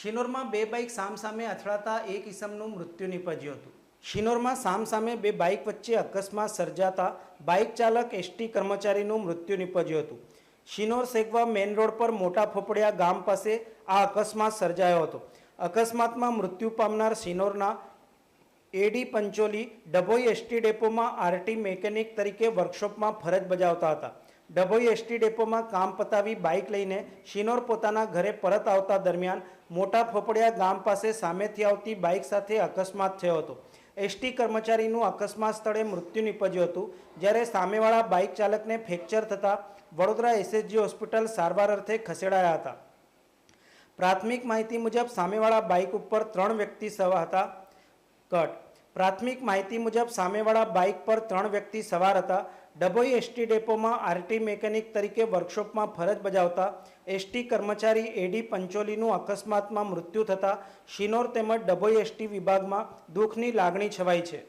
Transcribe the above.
શિનોરમાં બે બાઇક સામસામે અથડાતા એક ઇસમનું મૃત્યુ નિપજ્યું હતું. શિનોરમાં સામસામે બે બાઇક વચ્ચે અકસ્માત સર્જાતા બાઇક ચાલક એસટી કર્મચારીનું મૃત્યુ નીપજ્યું હતું. શિનોર સેગવા મેઇન રોડ પર મોટા ફોપડિયા ગામ પાસે આ અકસ્માત સર્જાયો હતો. અકસ્માતમાં મૃત્યુ પામનાર શિનોરના એડી પંચોલી ડભોઈ એસટી ડેપોમાં આરટી મેકેનિક તરીકે વર્કશોપમાં ફરજ બજાવતા હતા. ડભોઈ એસટી ડેપોમાં કામ પતાવી બાઇક લઈને શિનોર પોતાના ઘરે પરત આવતા દરમિયાન મોટા ફોપડિયા ગામ પાસે સામેથી આવતી બાઇક સાથે અકસ્માત થયો હતો. એસટી કર્મચારીનું અકસ્માત સ્થળે મૃત્યુ નીપજ્યું હતું, જ્યારે સામેવાળા બાઇક ચાલકને ફ્રેક્ચર થતાં વડોદરા એસએસજી હોસ્પિટલ સારવાર અર્થે ખસેડાયા હતા. પ્રાથમિક માહિતી મુજબ સામેવાળા બાઇક ઉપર ત્રણ વ્યક્તિ સવા હતા. કટ પ્રાથમિક માહિતી મુજબ સામેવાળા બાઇક પર ત્રણ વ્યક્તિ સવાર હતા. ડભોઈ એસટી ડેપોમાં આરટી મેકેનિક તરીકે વર્કશોપમાં ફરજ બજાવતા એસટી કર્મચારી એડી પંચોલીનું અકસ્માતમાં મૃત્યુ થતાં શિનોર તેમજ ડભોઈ એસટી વિભાગમાં દુઃખની લાગણી છવાઈ છે.